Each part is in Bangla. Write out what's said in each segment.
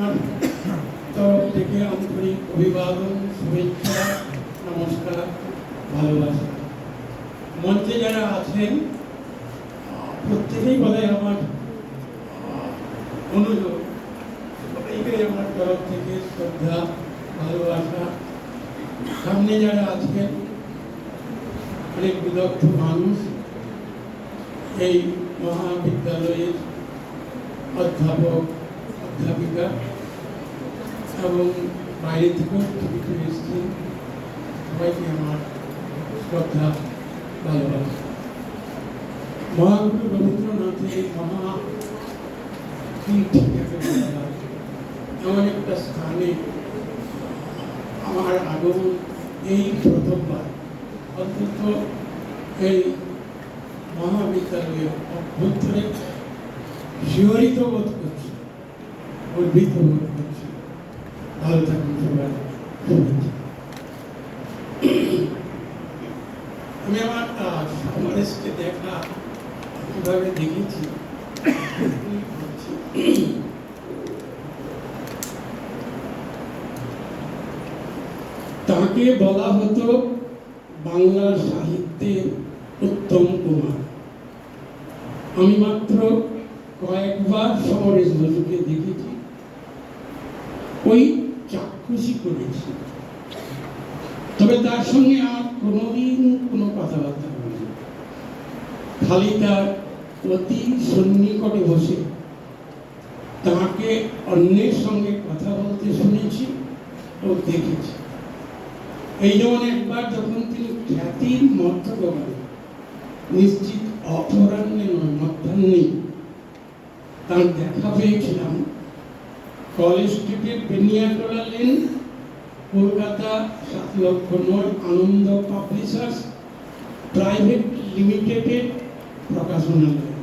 তরফ থেকে আন্তরিক অভিবাদন, শুভেচ্ছা, নমস্কার, ভালোবাসা। মঞ্চে যারা আছেন, প্রত্যেকেই বলে আমার অনুযোগ আমার তরফ থেকে শ্রদ্ধা, ভালোবাসা। সামনে যারা আছেন, অনেক বিদগ্ধ মানুষ এই মহাবিদ্যালয়ের অধ্যাপক অধ্যাপিকা এবং বাইরে থেকেও কিছু এসেছেন সবাইকে আমার শ্রদ্ধা, ভালোবাসা। মহাগুরু রবীন্দ্রনাথের মহা এমন একটা স্থানে আমার আগমন এই প্রথমবার। অন্তত এই মহাবিদ্যালয়ে অভ্যন্তরে শিহরিত বোধ করছি। গর্বিত বোধ করছি ভালো থাকুন সবাই শুভেচ্ছা আমি আমার আহ, সমাবেশকে দেখা কীভাবে দেখেছি সেটাই বলছি। তাকে বলা হতো বাংলার সাহিত্যের উত্তম কুমার আমি মাত্র কয়েকবার সমরেশ বসুকে দেখেছি ওই চাক্ষুষি করেছি তবে তার সঙ্গে আর কোনোদিন কোনো কথাবার্তা হয়নি খালি তার অতি সন্নিকটে বসে তাকে অন্যের সঙ্গে কথা বলতে শুনেছি ও দেখেছি এই যেমন একবার যখন তিনি খ্যাতির মধ্যগমনে নিশ্চিত অপরাহ্নে নয়, মধ্যাহ্নে। তার দেখা পেয়েছিলাম। কলেজ স্ট্রিটের বেনিয়াটোলা লেন, কলকাতা সাত লক্ষ নয় আনন্দ পাবলিশার্স প্রাইভেট লিমিটেডের প্রকাশনালয়।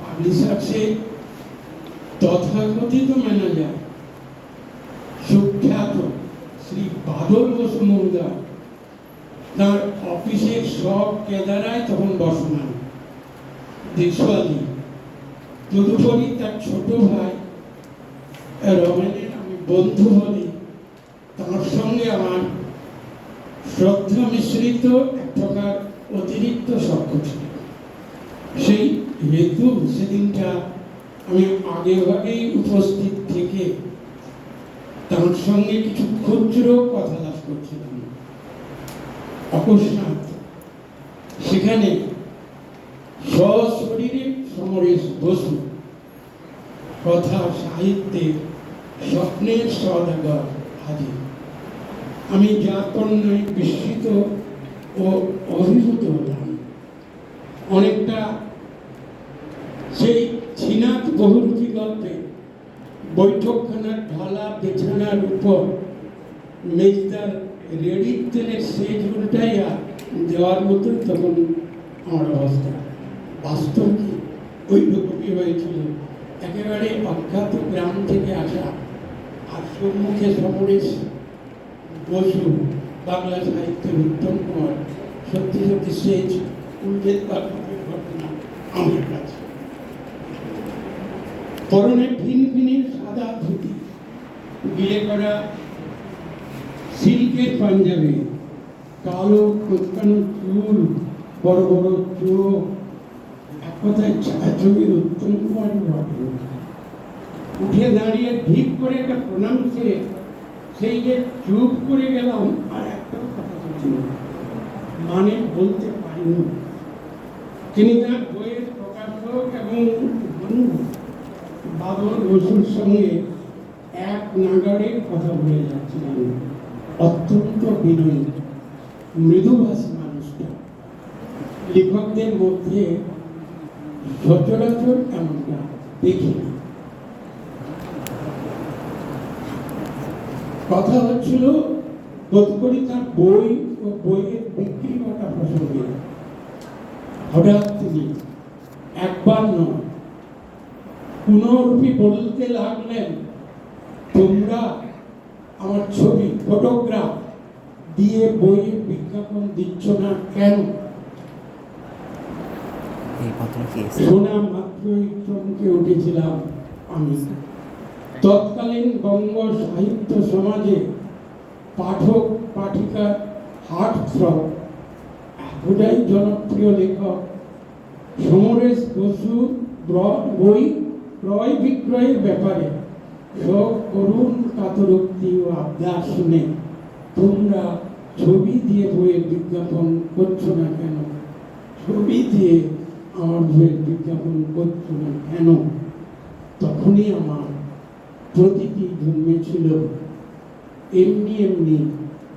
পাবলিশার্সে তথাকথিত ম্যানেজার সুখ্যাত শ্রী বাদল বসু মহোদয় তার অফিসের সব কেদারায় তখন বসমান দেশওয়ালি তদুপরি তার ছোট ভাই, রমেনের আমি বন্ধু হলে তার সঙ্গে আমার শ্রদ্ধা মিশ্রিত এক প্রকার অতিরিক্ত সখ্য ছিল সেই হেতু সেদিনটা আমি আগে ভাগেই উপস্থিত থেকে তার সঙ্গে কিছু ক্ষুদ্র কথা লাভ করছিলাম। অকস্মাৎ সেখানে সশরীরে সমরেশ বসু কথা সাহিত্যের স্বপ্নের সদাগর হাজির। আমি যাপন্যায় বিস্মিত ও অভিভূত হলাম। অনেকটা সেই ছিনাত বহুরূপী গল্পে বৈঠকখানার ঢালা বিছানার উপর মেজদার রেডির তেলের সেজ উল্টাইয়া দেওয়ার মতোই তখন আমার অবস্থা। বাস্তব কি? ওই রকমই হয়েছিল একেবারে অজ্ঞাত গ্রাম থেকে আসা আর সম্মুখে সমরেশ বসু, বাংলা সাহিত্যের উত্তম কুমার। সত্যি সত্যি সেজ উল্টে দেওয়ার ঘটনা আমার কাছে। পরনে ভিন ভিনের সাদা ধুতি, গিলে করা সিল্কের পাঞ্জাবি, কালো কোচকানো চুল, বড় বড় চোখ, এক কথায় ছায়াছবির উত্তম কুমার ঘটনা উঠে দাঁড়িয়ে ঢিপ করে একটা প্রণাম ছেড়ে সেই যে চুপ করে গেলাম, আর একটা কথা না। মানে বলতে পারিনি। তিনি তার বইয়ের প্রকাশক এবং বাবর বসুর সঙ্গে এক নাগাড়ে কথা বলে যাচ্ছিলেন। অত্যন্ত বিনয়ী, মৃদুভাষী মানুষটা লেখকদের মধ্যে সচরাচর এমনটা দেখি। কথা হচ্ছিল, বোধ তার বই ও বইয়ের বিক্রি করা প্রসঙ্গে হঠাৎ তিনি একবার নয়, পুনরূপী বলতে লাগলেন, তোমরা আমার ছবি ফটোগ্রাফ দিয়ে বইয়ের বিজ্ঞাপন দিচ্ছ না কেন? শোনা মাত্রই চমকে উঠেছিলাম আমি। তৎকালীন বঙ্গ সাহিত্য সমাজে পাঠক পাঠিকা হার্ট থ্রব এতটাই জনপ্রিয় লেখক। সমরেশ বসু বই ক্রয় বিক্রয়ের ব্যাপারে সব করুণ কাতরোক্তি ও আবদার শুনে তোমরা ছবি দিয়ে বইয়ের বিজ্ঞাপন করছ না কেন? ছবি দিয়ে আমার বইয়ের বিজ্ঞাপন করছ না কেন? তখনই আমার প্রতীকী জন্মেছিল এমনি এমনি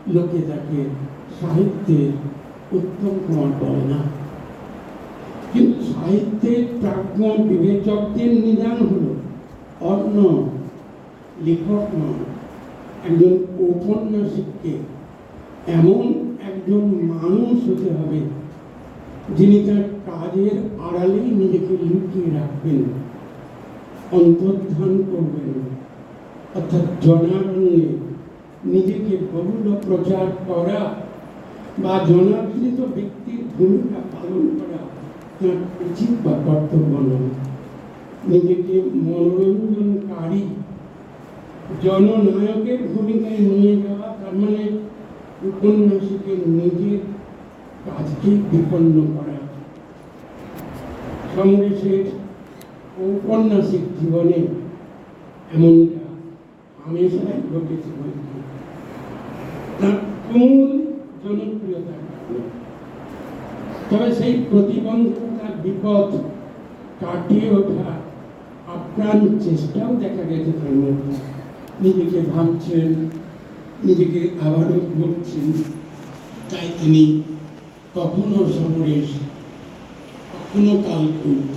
লোকে তাকে সাহিত্যের উত্তম কুমার বলে না। কিন্তু সাহিত্যের প্রাজ্ঞ বিবেচকদের নিদান হলো অন্য লেখক নয় একজন ঔপন্যাসিককে এমন একজন মানুষ হতে হবে যিনি তার কাজের আড়ালেই নিজেকে লুকিয়ে রাখবেন, অন্তর্ধান করবেন, অর্থাৎ জনারণ্যে নিজেকে বহুল প্রচার করা বা জনাদৃত ব্যক্তির ভূমিকা পালন করা তার উচিত বা কর্তব্য নয়। নিজেকে মনোরঞ্জনকারী জননায়কের ভূমিকায় নিয়ে যাওয়া, তার মানে উপন্যাসিকের নিজের কাজকে বিপন্ন করা। সমরেশের ঔপন্যাসিক জীবনে এমনটা হামেশাই ঘটেছে তার তুমুল জনপ্রিয়তার কারণে। তবে সেই প্রতিবন্ধকতার বিপদ কাটিয়ে ওঠা আপ্রাণ চেষ্টাও দেখা গেছে তার মধ্যে। নিজেকে ভাবছেন নিজেকে আবারও গড়ছেন তাই তিনি কখনো সমরেশ কখনো কালকুট,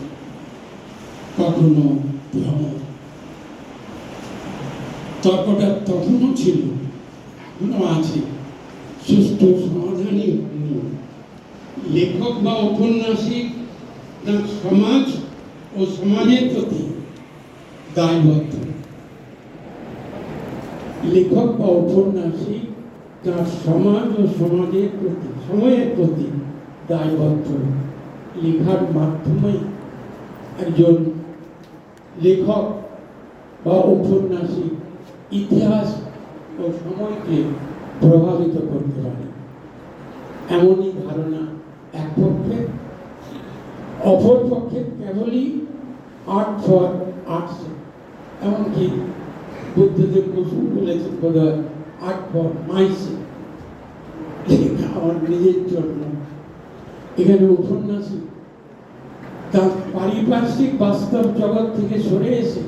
কখনো ভ্রমণ। তর্কটা তখনও ছিল এখনও আছে, সুস্থ সমাধানই হয়নি। লেখক বা ঔপন্যাসিক তার সমাজ ও সমাজের প্রতি দায়বদ্ধ। লেখক বা ঔপন্যাসিক তার সমাজ ও সমাজের প্রতি, সময়ের প্রতি দায়বদ্ধ। লেখার মাধ্যমে একজন লেখক বা ঔপন্যাসিক ইতিহাস ও সময়কে প্রভাবিত করতে পারে। এমনই ধারণা এক পক্ষে, অপর পক্ষে কেবলই আর্ট ফর আর্টস। এমনকি বুদ্ধদেব বসু বলেছেন বোধ আট ফর মাইসে। আমার নিজের জন্য এখানে উপন্যাসিক তার পারিপার্শ্বিক বাস্তব জগৎ থেকে সরে এসে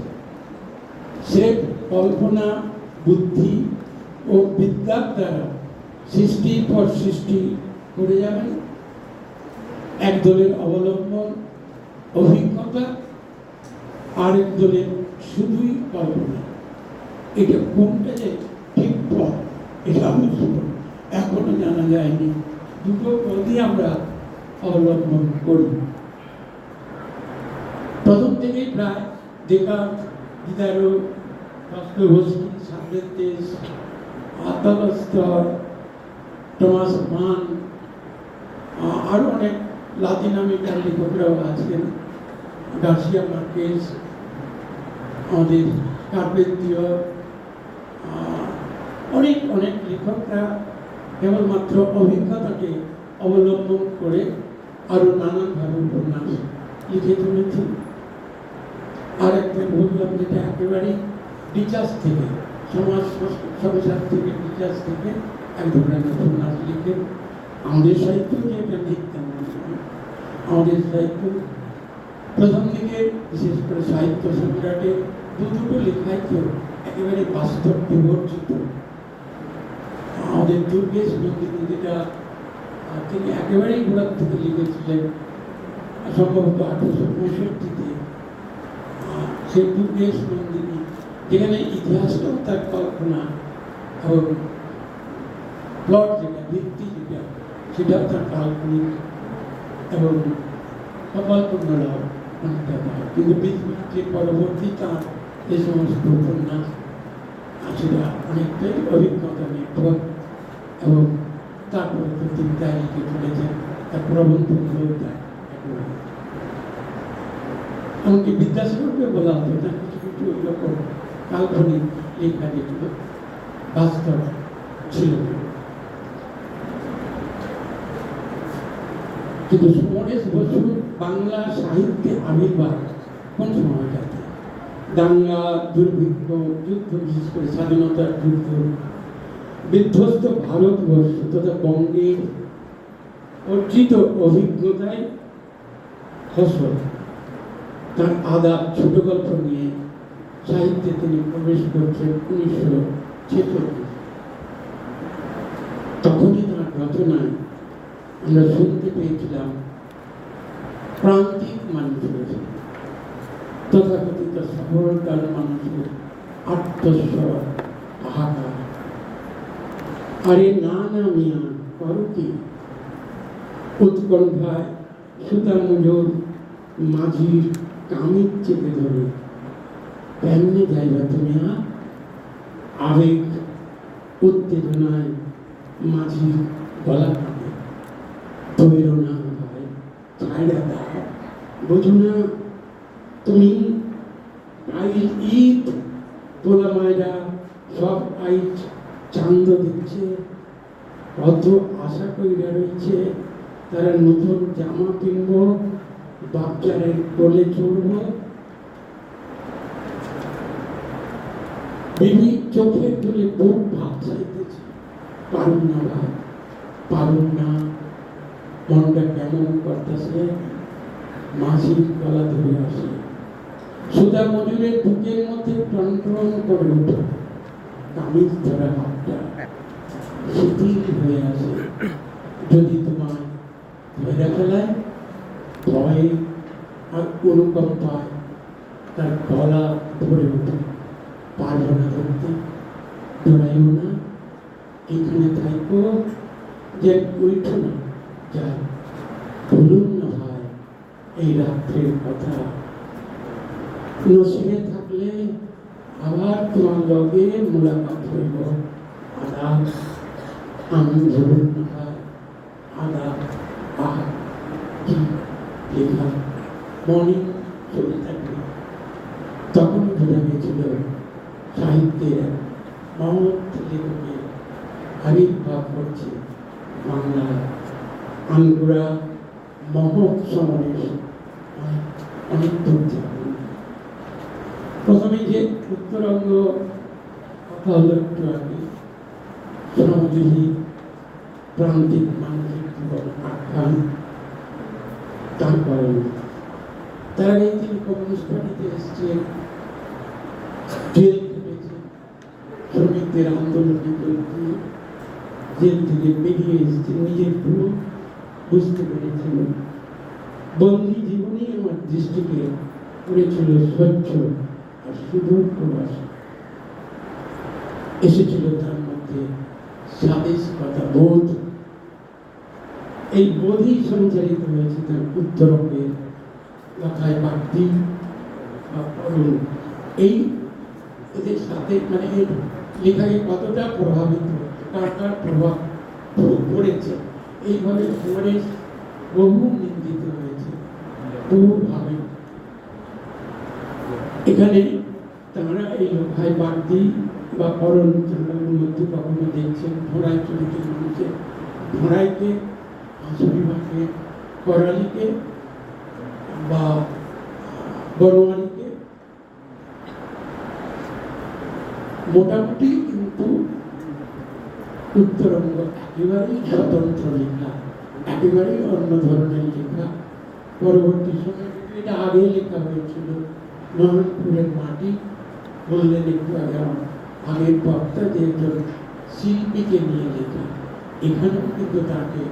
সে কল্পনা, বুদ্ধি ও বিদ্যার দ্বারা সৃষ্টির পর সৃষ্টি করে যাবেন। এক দলের অবলম্বন, অভিজ্ঞতা, আরেক দলের শুধুই কল্পনা। এটা কোনটা যে ঠিক পথ, এটা আমি এখনও জানা যায়নি। দুটো পথই আমরা অবলম্বন করি। প্রথম থেকেই প্রায় দেকার দিদারো দস্তভস্কি সাবলেতেস আতালস্তর, টমাস মান আরও অনেক লাতিন আমেরিকার লেখকরাও আছেন। গার্সিয়া মার্কেস আমাদের কার্পেন্টিও অনেক অনেক লেখকরা কেবলমাত্র অভিজ্ঞতাকে অবলম্বন করে আরও নানানভাবে উপন্যাস লিখে চলেছেন আর একটা বললাম যেটা একেবারে টিচার্স থেকে, সমাজ সমাচার থেকে টিচার্স থেকে এক ধরনের উপন্যাস লিখে আমাদের সাহিত্য যে এটা ঠিক তেমন আমাদের সাহিত্য প্রথম দিকে বিশেষ করে সাহিত্য সম্রাটে দু দুটো লেখাই তো একেবারে বাস্তব বিবর্জিত আমাদের দুর্গেশ নন্দিনী যেটা তিনি একেবারেই গোড়ার থেকে লিখেছিলেন সম্ভবত আঠারোশো পঁয়ষট্টিতে। সেই দুর্গেশ নন্দিনী, যেখানে ইতিহাসটাও তার কল্পনা এবং প্লট যেটা, ভিত্তি যেটা, সেটাও তার কাল্পনিক এবং অনেকটা দেয় কিন্তু বিদ্যুতের পরবর্তী তার যে সমস্ত উপন্যাস সেটা অনেকটাই অভিজ্ঞতা নির্ভর এবং তারপরে তো তিনি তাই লিখে চলেছেন তার তার একেবারে এমনকি বিদ্যাসাগরকে বলা হতো না কিছু কিছু এরকম কাল্পনিক লেখা যেগুলো বাস্তব ছিল। কিন্তু সমরেশ বসু বাংলা সাহিত্যে আবির্ভাব কোন সময়টাতে দাঙ্গা, দুর্ভিক্ষ, যুদ্ধ বিশেষ করে স্বাধীনতার যুদ্ধ, বিধ্বস্ত ভারতবর্ষ তথা বঙ্গের অর্জিত অভিজ্ঞতায় ফসল। তার আদাব ছোট গল্প নিয়ে সাহিত্যে তিনি প্রবেশ করছেন উনিশশো ছেচল্লিশ। তখনই তার রচনায় আমরা শুনতে পেয়েছিলাম প্রান্তিক মানুষের তথাকথিত সফলকার মানুষের আত্মস্বর হাহাকার আরে না না মিয়া করো কি? উৎকণ্ঠায় সুতা মুজোর মাঝির কামিজ চেপে ধরে কেমনে যাইবা তুমি আবেগ উত্তেজনায় মাঝির গলা তৈর না ভাই ছাইড়া দাও বোঝো না? তুমি আইল ঈদ তোলা মায়েরা সব আইজ চান্দ দিচ্ছে। কত আশা কইরা রয়েছে তারা নতুন জামা কিনব বাচ্চারের কোলে চড়ব। বিবি চোখের তুলে বুক ভাত চাইতেছে পারুন না ভাই পারুন না। মনটা কেমন করতেছে, মাসির গলা ধরে আসে। সুদা মজুরের বুকের মধ্যে টন টন করে উঠে। কামিজ ধরা হাতটা শিথিল হয়ে আসে। যদি তোমায় ধরে ফেলায় ভয়ে আর অনুকম্পায় তার গলা ধরে ওঠে পারব না ধরতে। ডরাইও না, এখানে থাকব যে উঠো না। যাই বলুন না ভাই এই রাত্রের কথা নসিবে থাকলে আবার তোমার লগে মোলাকাত হইব। আদাব ভাই আদাব আহ লেখা মনে চলে থাকবে তখন বোঝা গেছিল সাহিত্যের মহৎ লেখকের আবির্ভাব করছে বাংলায় আঙ্গুরা মহৎ অনেক অনেক দূর প্রথমে যে উত্তরঙ্গ কথা হলো একটু আগে, শ্রমজীবী প্রান্তিক মানসিক জীবন আখ্যান তারপরে তার আগে তিনি কমিউনিস্ট পার্টিতে এসছেন জেল কেটেছে শ্রমিকদের আন্দোলনে যোগ জেল থেকে বেরিয়ে এসেছে, নিজের ভুল বুঝতে পেরেছিল। বন্দি জীবনই আমার দৃষ্টিকে করেছিল স্বচ্ছ। সুদূর প্রবাস এসেছিল তার মধ্যে স্বাদেশিকতা বোধ। এই বোধই সঞ্চারিত হয়েছে তার উত্তরঙ্গের কথায় বাড়তি বা এই এদের সাথে মানে এই লেখাকে কতটা প্রভাবিত, কার প্রভাব পড়েছে এইভাবে সমরেশ বহু নিন্দিত হয়েছে। বহুভাবে। এখানে তারা এই লোকায় বাড়তি বা করণ জঙ্গলের মধ্যে কখনো দেখছেন ঘোড়ায় চলেছে মানুষে ঘোড়াইকে হাঁসুরিমাকে করালিকে বা বনোয়ারিকে মোটামুটি কিন্তু উত্তরঙ্গ একেবারেই স্বতন্ত্র লেখা, একেবারেই অন্য ধরনের লেখা। পরবর্তী সময়ে এটা আগে লেখা হয়েছিল, নরনপুরের মাটি। বললেন একটু আগে আগের বক্তা যে একজন শিল্পীকে নিয়ে লেখা এখানেও কিন্তু তাকে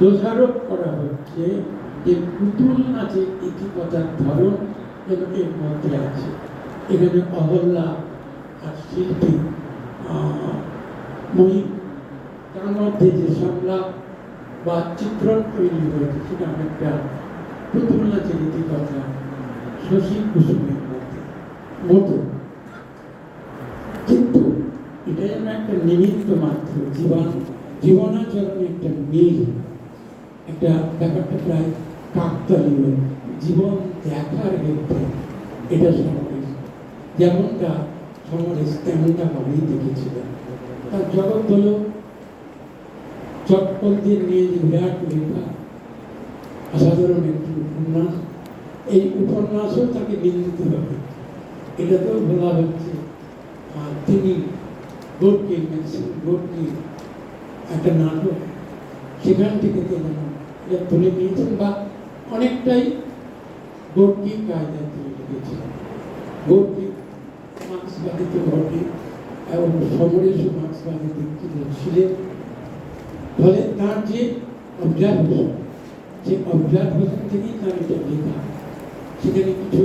দোষারোপ করা হচ্ছে যে পুতুল নাচের ইতিকতার ধরন যেন এর মধ্যে আছে। এখানে অহল্লা আর শিল্পী মহিম, তার মধ্যে যে সংলাপ বা চিত্রণ তৈরি হয়েছে, সেটা অনেকটা পুতুল নাচের ইতিকথা শশী কুসুমের মধ্যে। মতো কিন্তু এটা যেন একটা নিমিত্ত মাত্র, জীবন। জীবনাচরণে একটা মিল। একটা ব্যাপারটা প্রায় কাকতালীয়। জীবন দেখার ক্ষেত্রে এটা সমাবেশ। যেমনটা সমরেশ তেমনটা ভাবেই দেখেছিলেন তার জগৎ হলো চটপলদের নিয়ে যে বিরাট লেখা, অসাধারণ একটি উপন্যাস। এই উপন্যাসও তাকে নিন্দিত হবে। এটা তো বলা হচ্ছে। তিনি গোটকে গোটকে একটা নাটক। সেখান থেকে তিনি তুলে নিয়েছেন বা অনেকটাই গোটকি কায়দায় তুলে লিখেছিলেন গোটকি মার্ক্সবাদিত ঘটে এবং সমরেশ মার্ক্সবাদী ছিলেন ফলে তার যে অবজারভেশন যে অবজারভেশন থেকেই তার এটা লেখা। সেখানে কিছু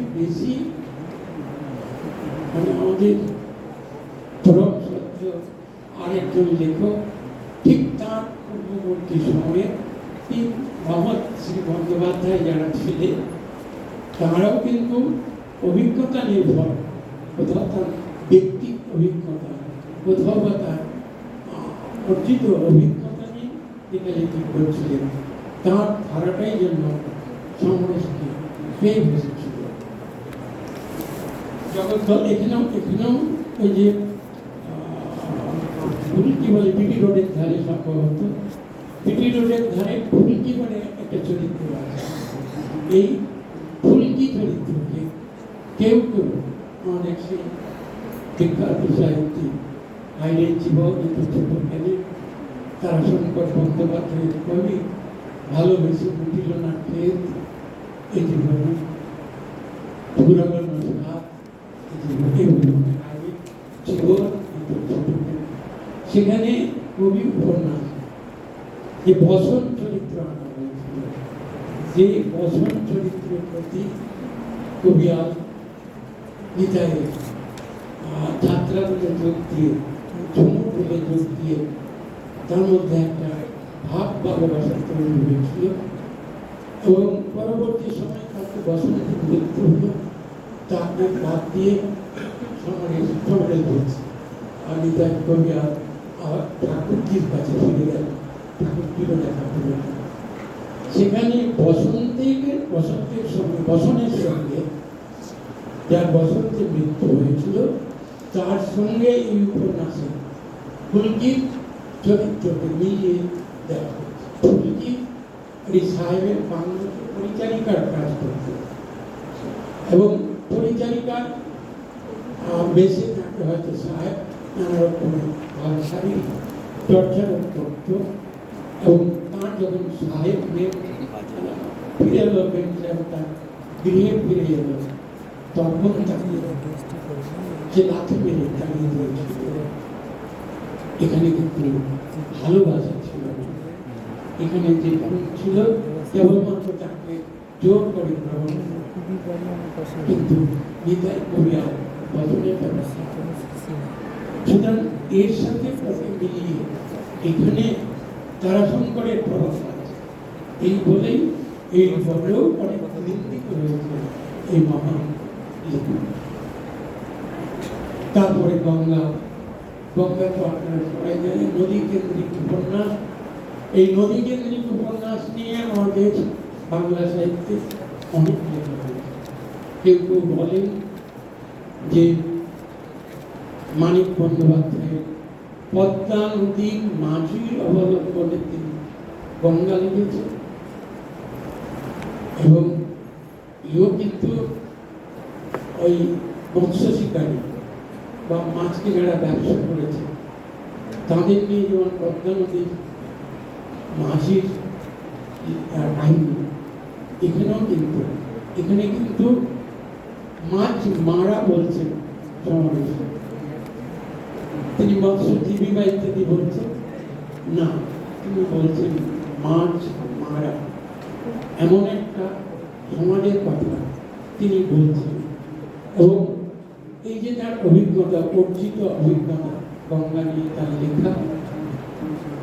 বেশি মানে আমাদের পরম সত্য আরেকজন লেখক ঠিক তার পূর্ববর্তী সময়ে তিন মোহাম্মদ শ্রী বন্দ্যোপাধ্যায় যারা ছিলেন, তারাও কিন্তু অভিজ্ঞতা নির্ভর। কোথাও তার ব্যক্তি অভিজ্ঞতা, কোথাও বা তার অর্জিত অভিজ্ঞতা নিয়ে লেখালেখি করছিলেন। তার ধারাটাই জন্য পেয়ে বসেছিল জগদ্দল এখানেও এখানেও ওই যে ফুলকি বলে পিটি রোডের ধারে সম্ভবত পিটি রোডের ধারে ফুলকি বলে একটা চরিত্র আছে। এই ফুলকি চরিত্রকে কেউ কেউ আমাদের সেই বিখ্যাত সাহিত্যিক আইনের জীবন ছোটখানি তারাশঙ্কর বন্দ্যোপাধ্যায়ের কবি ভালোবেসে উঠিল না খেত এই জীবনে জীবন সেখানে কবি উপন্যাস। যে বসন চরিত্র আনা হয়েছিল, যে বসন চরিত্রের প্রতি কবি আল গীতায় যাত্রা বলে যোগ দিয়ে ঝুমুর বলে যোগ দিয়ে, তার মধ্যে একটা ভাব ভালোবাসা তৈরি হয়েছিল। এবং পরবর্তী সময় তাকে বসন্তের মৃত্যু হলো, তাকে বাদ দিয়ে সমাজের সমাজে ধরছে আমি তার কবি আবার ঠাকুরজির কাছে ফিরে গেল ঠাকুরজিরও দেখা পেল না। সেখানে বসন্তের বসন্তের সঙ্গে, বসনের সঙ্গে যার বসন্তের মৃত্যু হয়েছিল, তার সঙ্গে এই উপন্যাসে ফুলকির চরিত্রকে মিলিয়ে দেওয়া হয়েছে। ফুলকি এই সাহেবের বাংলাতে পরিচারিকার কাজ করত এবং পরিচারিকার বেশি থাকতে হয়তো সাহেব, নানা ভাষারই চর্চা করত এবং তার যখন সাহেব ফিরে এলো বেঞ্চে তার গৃহে ফিরে এলো, তখন তাকে যে লাথি মেরে তাড়িয়ে দিয়েছিল, এখানে কিন্তু ভালোবাসা ছিল। এখানে যে ছিল, কেবলমাত্র তাকে জোর করে গ্রহণ কিন্তু নিতাই ব্যবস্থা সুতরাং এর সাথে মিলিয়ে এখানে তারাশঙ্করের প্রভাব এই বলেই এই বলেও অনেক নিন্দিত রয়েছে এই মহান তারপরে গঙ্গা। গঙ্গা তো আপনারা সবাই জানেন, নদী কেন্দ্রিক উপন্যাস। এই নদী কেন্দ্রিক উপন্যাস নিয়ে আমাদের বাংলা সাহিত্যে অনেক হয়েছে কেউ কেউ বলেন যে মানিক বন্দ্যোপাধ্যায়ের পদ্মা নদীর মাঝির অবলম্বনে তিনি গঙ্গা লিখেছেন এবং এও কিন্তু ওই মৎস্য শিকারী বা মাছকে যারা ব্যবসা করেছে, তাদের নিয়ে যেমন পদ্মা নদীর মাঝির কাহিনী এখানেও কিন্তু, এখানে কিন্তু মাছ মারা বলছেন তিনি মৎস্যজীবী বা ইত্যাদি বলছেন? না, তিনি বলছেন মাছ মারা। এমন একটা সমাজের কথা তিনি বলছেন। এবং এই যে তার অভিজ্ঞতা, অর্জিত অভিজ্ঞতা গঙ্গা নিয়ে তার লেখা,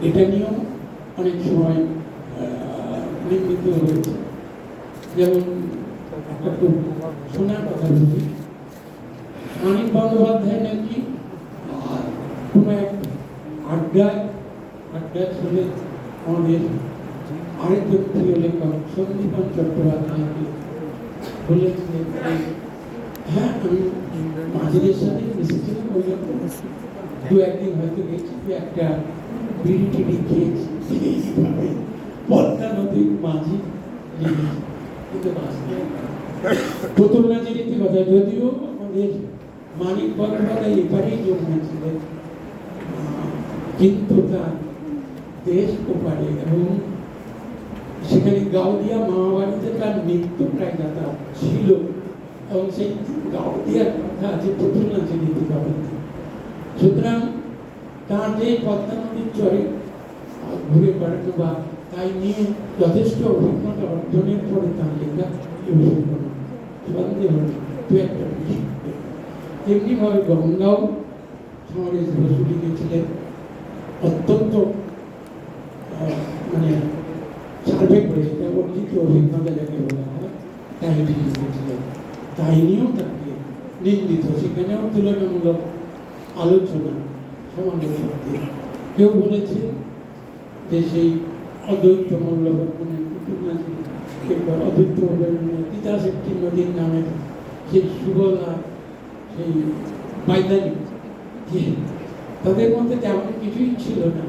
এটা নিয়েও অনেক সময় নির্মিত হয়েছে। যেমন একটা খুব শোনার কথা বলি মানিক বন্দ্যোপাধ্যায় নাকি? কোনো এক আড্ডায় আড্ডা ছেলে আমাদের আরেকজন প্রিয় লেখক সন্দীপন চট্টোপাধ্যায়কে বলেছিলেন হ্যাঁ আমি মাঝিদের সাথে মিশেছিলাম ওই দু একদিন হয়তো গেছি একটা বিড়ি টিড়ি খেয়েছি। এইভাবে পদ্মা নদীর মাঝি। কিন্তু বাস্তবে প্রথম রাজ্যের একটি কথা, যদিও আমাদের মানিক বন্দ্যোপাধ্যায় এপারেই জন্মেছিলেন কিন্তু তার দেশ ওপারে এবং সেখানে গাউদিয়া মামাবাড়িতে তার মৃত্যু প্রায় যাতায়াত ছিল এবং সেই গাউদিয়ার কথা আছে প্রথম নাচে নীতি বাবাতে সুতরাং তার যে পদ্মা নদীর চরে ঘুরে বেড়ানো বা তাই নিয়ে যথেষ্ট অভিজ্ঞতা অর্জনের পরে তার লেখা সন্দেহ দু একটা বিষয় তেমনিভাবে গঙ্গাও সমাজের বসু লিখেছিলেন অত্যন্ত মানে সার্ভে করে এটা অর্জিত অভিজ্ঞতা যাকে বলা হয় কাহিনী লিখেছিলেন কাহিনীও তাকে নিন্দিত সেখানেও তুলনামূলক আলোচনা সমালোচনা দিয়ে কেউ বলেছে যে সেই অদ্বৈত মূল্যবর্ধনের কুটুমাজি কিংবা মূল্যবর্ধনের তিতাস একটি নদীর নামে সেই সুবলা সেই পাইদানি তাদের মধ্যে তেমন কিছুই ছিল না।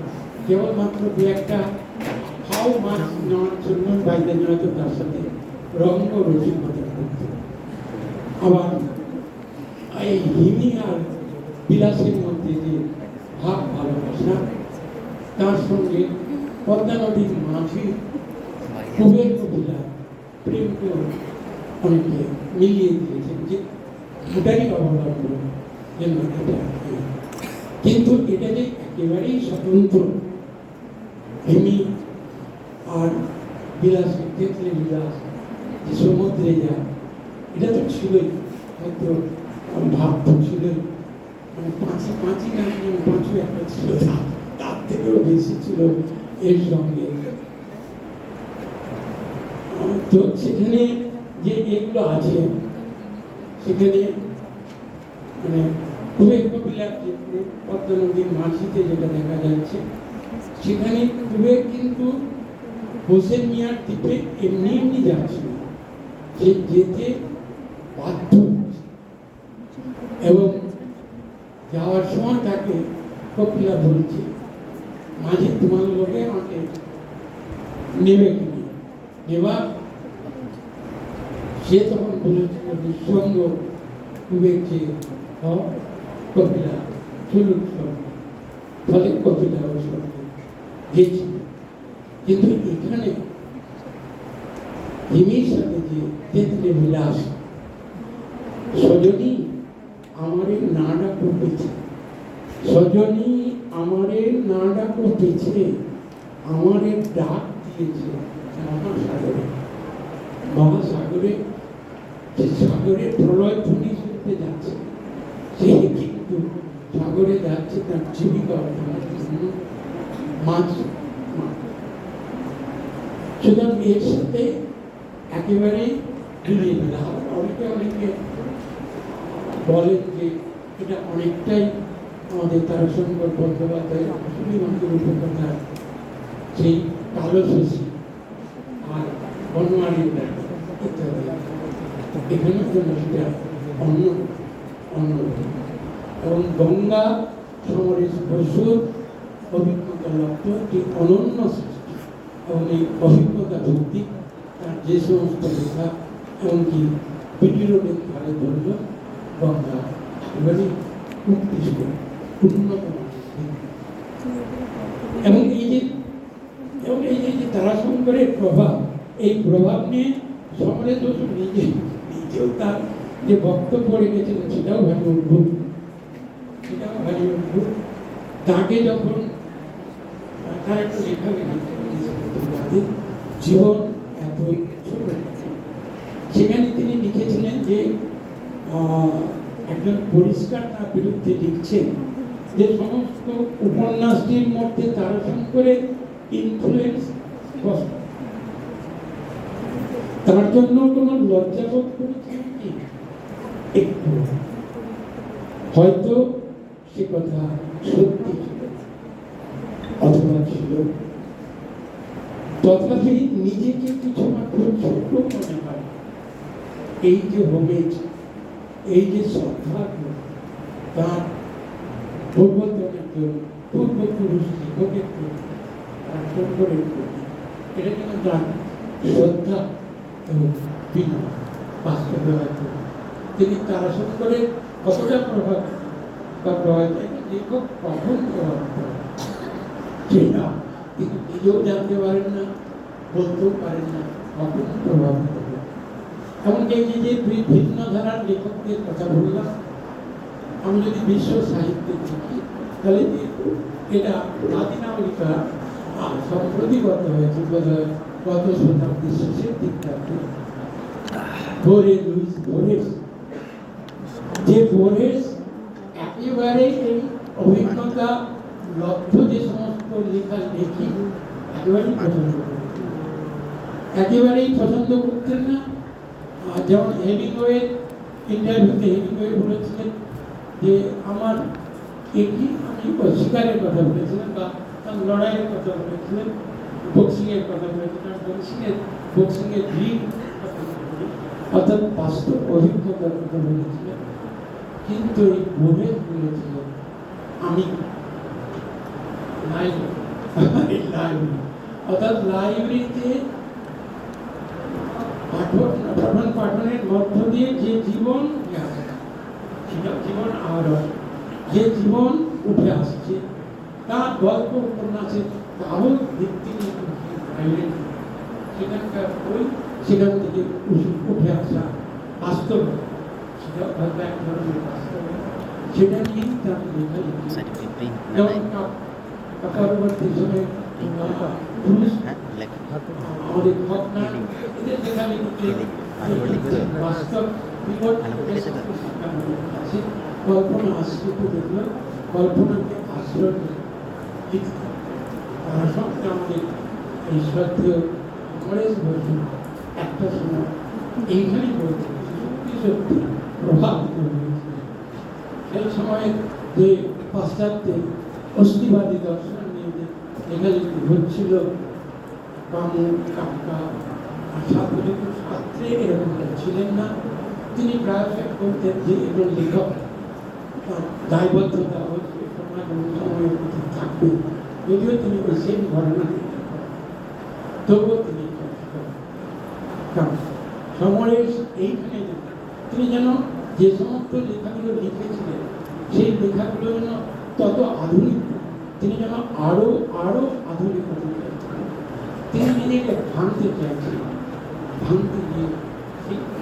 কেবলমাত্র দু একটা হাও মাছ নেওয়ার জন্য পাইদানি হয়তো তার সাথে রঙ্গ রসিকতা করত আবার এই হিমি আর বিলাসের মধ্যে যে ভাব ভালোবাসা, তার সঙ্গে পদ্মা নদীর মাঝি কুবের কবিতা প্রেমকেও অনেকে মিলিয়ে দিয়েছেন যে ওটারই অবলম্বন যেন এটা কিন্তু এটা যে একেবারেই স্বতন্ত্র হিমি আর বিলাস ক্ষেত্রে বিলাস যে সমুদ্রে যায় এটা তো ছিলই হয়তো ভাব তো ছিলই মানে পাঁচি পাঁচি গান যেমন পাঁচু একটা ছিল। তার থেকেও বেশি ছিল এর সঙ্গে আহ, তো সেখানে যে এগুলো আছে সেখানে মানে কুবের কবিলার ক্ষেত্রে পদ্মা নদীর যেটা দেখা যাচ্ছে। সেখানে কুবের কিন্তু হোসেন মিয়ার দ্বীপে এমনি এমনি যাচ্ছে সে যেতে বাধ্য এবং যাওয়ার সময় তাকে কপিলা বলছে মাঝে তোমার লোকে আমাকে কিনে নেবা সে তখন বলেছিল নিঃসঙ্গ কুবেরকে হও, কপিলা চলুক সঙ্গে, ফলে কপিলা ওর সঙ্গে গেছিল কিন্তু এখানে হিমির সাথে যে তেতলে বিলাস সজনী আমারে না ডাকো পেছে সজনী আমারে না ডাকো পেছে আমারে ডাক দিয়েছে মহাসাগরে। মহাসাগরে সাগরে প্রলয় ধ্বনি শুনতে যাচ্ছে। সে কিন্তু সাগরে যাচ্ছে তার জীবিকা মাছ সুতরাং এর সাথে একেবারে মিলিয়ে ফেলা হবে অনেকে অনেকে বলেন যে এটা অনেকটাই আমাদের তারশঙ্কর বন্দ্যোপাধ্যায় উপকথা সেই কালো শশী আর বনোয়ারি ইত্যাদি। এখানে যেন সেটা অন্য অন্য এবং গঙ্গা, সমরেশ বসুর অভিজ্ঞতা লক্ষ্য একটি অনন্য সৃষ্টি। এবং এই অভিজ্ঞতা ভিত্তিক তার যে সমস্ত লেখা, এমনকি বিটি রোডের ধারে ধরল গঙ্গা এবারে উৎকৃষ্ট উন্নত এবং এই যে, এবং এই যে- যে তারাশঙ্করের প্রভাব, এই প্রভাব নিয়ে সমরেশ বসু নিজে নিজেও তার যে বক্তব্য রেখেছিলেন সেটাও ভারী অদ্ভুত সেটাও ভারী অদ্ভুত তাকে যখন তার একটা লেখা লিখেছিলেন জীবন এতই ছোট। সেখানে তিনি লিখেছিলেন যে একজন পরিষ্কার তার বিরুদ্ধে লিখছেন যে সমস্ত উপন্যাসটির মধ্যে তারাশঙ্করের ইনফ্লুয়েন্স তার জন্য কোনো লজ্জাবোধ করেছেন কি একটু। হয়তো সে কথা সত্যি অথবা ছিল। তথাপি নিজেকে কিছু মাত্র ছোট মনে হয়। এই যে হোমেজ এই যে শ্রদ্ধা তার পূর্বতনের জন্য পূর্বপুরুষ লেখকের জন্য তার শঙ্করের এটা কিন্তু তার শ্রদ্ধা। এবং বিনয় বাস্তবায়িত তিনি তারা শঙ্করের কতটা প্রভাব বা প্রভাব লেখক কখন প্রভাব পড়ে। সেটা তিনি নিজেও জানতে পারেন না বলতেও পারেন না কখন প্রভাবিত হবে এমনকি যে দুই ভিন্ন ধারার লেখকদের কথা বললাম আমি যদি বিশ্ব সাহিত্যে দেখি তাহলে এটা লাতিন আমেরিকা আহ, সম্প্রতি গত হয়েছে বোধহয় গত শতাব্দীর শেষের দিকটাতে ভোরে লুইস ভোরেস যে ভোরেস একেবারে এই অভিজ্ঞতা, লব্ধ যে সমস্ত লেখা লেখি, একেবারেই পছন্দ একেবারেই পছন্দ করতেন না। যেমন হেমিংওয়ে ইন্টারভিউতে হেমিংওয়ে বলেছিলেন যে, আমার এটি আমি শিকারের কথা বলেছিলেন বা তার লড়াইয়ের কথা বলেছিলেন। বক্সিংয়ের কথা বলেছিলেন বক্সিংয়ের ড্রিম অর্থাৎ বাস্তব অভিজ্ঞতার কথা বলেছিলেন কিন্তু এই বোধে বলেছিলেন আমি অর্থাৎ লাইব্রেরিতে পাঠন পঠন পাঠনের মধ্য দিয়ে যে জীবন সেটা জীবন আহরণ যে জীবন উঠে আসছে, তার গল্প, উপন্যাসের কারণ ভিত্তি নিয়ে প্রাইভেট সেখানকার বই সেখান থেকে উঠে- উঠে আসা বাস্তব। সেটা হয়তো এক ধরনের বাস্তব সেটা নিয়েই তার পরবর্তী সময়ে আহ, পুরুষ হ্যাঁ আমাদের ঘটনা এদের লিখবে? বাস্তব কল্পনা আশ্রিত দেখল। কল্পনাকে আশ্রয় তারা আমাদের গণেশ বসু একটা সময় এইখানেই বলতে সত্যি সত্যি প্রভাবিত হয়েছিল সেই সময় যে পাশ্চাত্যে অস্থিবাদী দর্শন নিয়ে যে লেখালেখি হচ্ছিল কামু কামকা আর ছাত্র শাস্ত্রে এরকম কেউ ছিলেন না তিনি প্রায়শই বলতেন যে এগুলো লেখক দায়বদ্ধতা অবশ্যই সমাজ সময়ের প্রতি থাকবে যদিও তিনি সেম ঘটনা তবুও তিনি কারণ এইখানে তিনি যেন যে সমস্ত লেখাগুলো লিখেছিলেন সেই লেখাগুলো যেন তত আধুনিক। তিনি যেন আরও আরও আধুনিক তিনি নিজেকে ভাঙতে চাইছেন ভাঙতে গিয়ে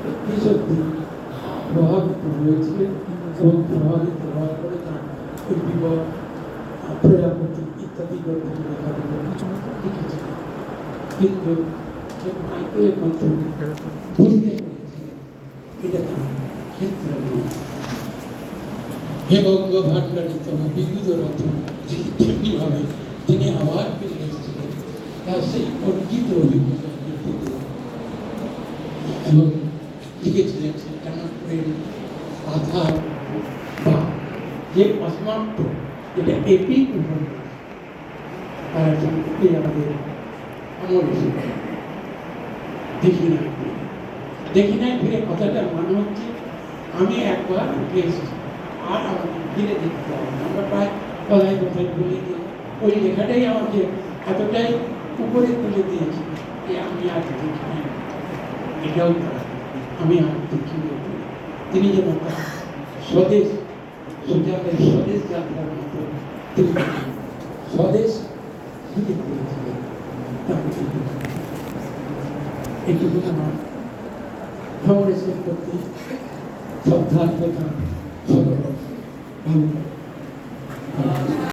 সত্যি সত্যি প্রভাবিত হয়েছিলেন এবং প্রভাবিত হওয়ার পরে তার প্রজাপতি ইত্যাদি গ্রন্থের কিন্তু মাইকেলের মাধ্যমে বুঝতে পেরেছিলেন এটা তোমার বিদ্যুৎ তেমনিভাবে তিনি আবার ফিরে এসেছিলেন তার সেই অর্জিত এবং লিখেছিলেন সে টানা আধার বা যে অসমাপ্ত এটা এপিক উপন্যাস তারা সম্পর্কে আমাদের আমল দেখি না দেখি নাই ফিরে কথাটা মানে হচ্ছে আমি একবার উঠে এসেছি আর আমাকে ফিরে দেখতে হবে না। আমরা প্রায় কথায় কথায় বলে দিই ওই লেখাটাই আমাকে এতটাই উপরে তুলে দিয়েছে যে আমি আর দেখি নাই এটাও আমি আর দেখি তিনি যেন স্বদেশ সুজাতের স্বদেশ যাত্রার মতো তিনি স্বদেশ ঘুরে দিয়েছে এটুকু আমার কংগ্রেসের প্রতি শ্রদ্ধার কথা সর্ব